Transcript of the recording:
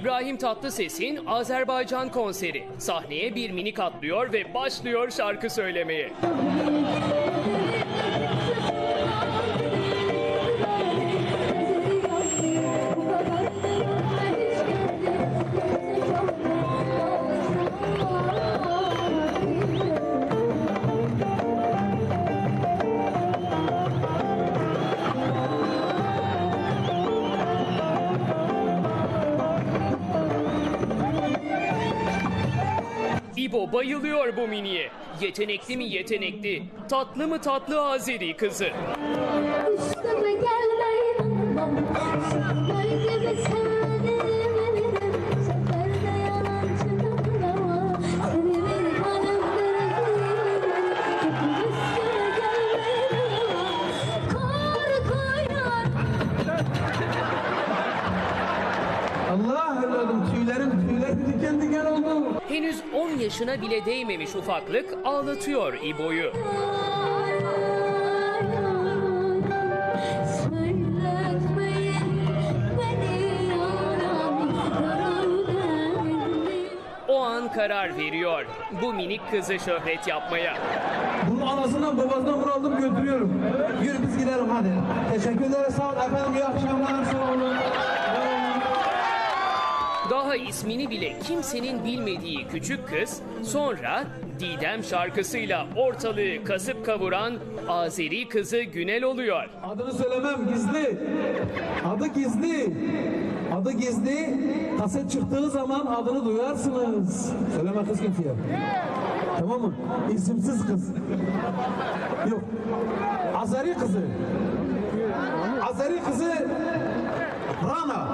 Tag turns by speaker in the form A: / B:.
A: İbrahim Tatlıses'in Azerbaycan konseri. Sahneye bir minik atlıyor ve başlıyor şarkı söylemeye. İbo bayılıyor bu miniye. Yetenekli mi yetenekli, tatlı mı tatlı Azeri kızı.
B: Allah evladım tüylerim tüylerim diken diken oldu.
A: Henüz 10 yaşına bile değmemiş ufaklık ağlatıyor İbo'yu. O an karar veriyor bu minik kızı şöhret yapmaya.
B: Bunun anasından babasından bunu aldım götürüyorum. Yürü biz gidelim hadi. Teşekkür ederiz sağ olun efendim iyi akşamlar sağ olun.
A: Daha ismini bile kimsenin bilmediği küçük kız sonra Didem şarkısıyla ortalığı kasıp kavuran Azeri kızı Günel oluyor.
B: Adını söylemem gizli. Adı gizli. Adı gizli. Kaset çıktığı zaman adını duyarsınız. Söyleme kız kimseye. Tamam mı? İsimsiz kız. Yok. Azeri kızı. Azeri kızı Rana.